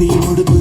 ദൈവം കൊടുത്തു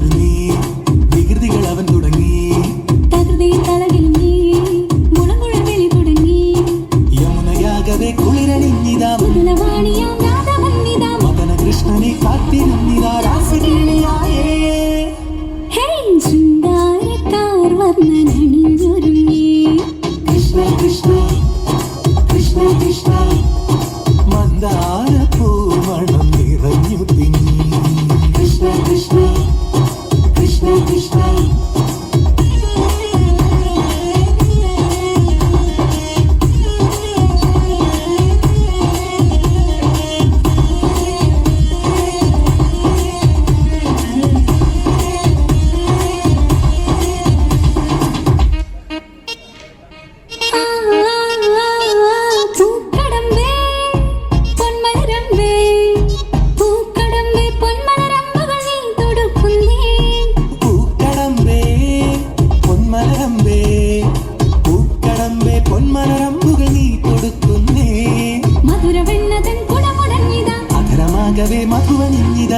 ರಂಗವೇ ಮಧುವ ನಿನ್ನಿದ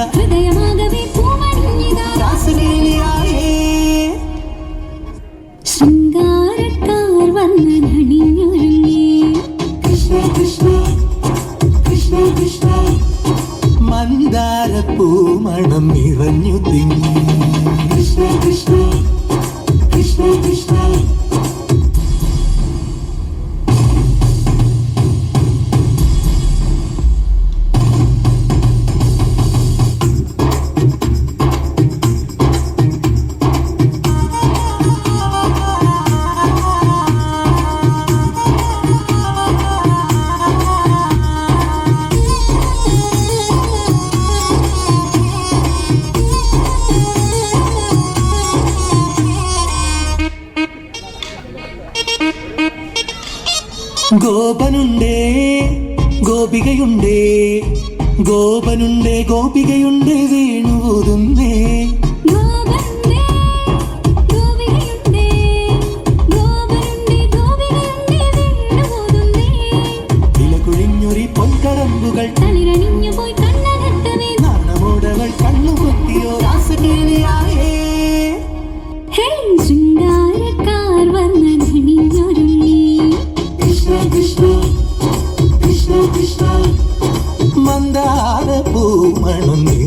ഗോപനുണ്ടേ ഗോപികയുണ്ടേ ഗോപനുണ്ടേ ഗോപികയുണ്ടേ വേണുപോതുന്നേ കൃഷ്ണ മന്ദാര പൂമണുന്നേ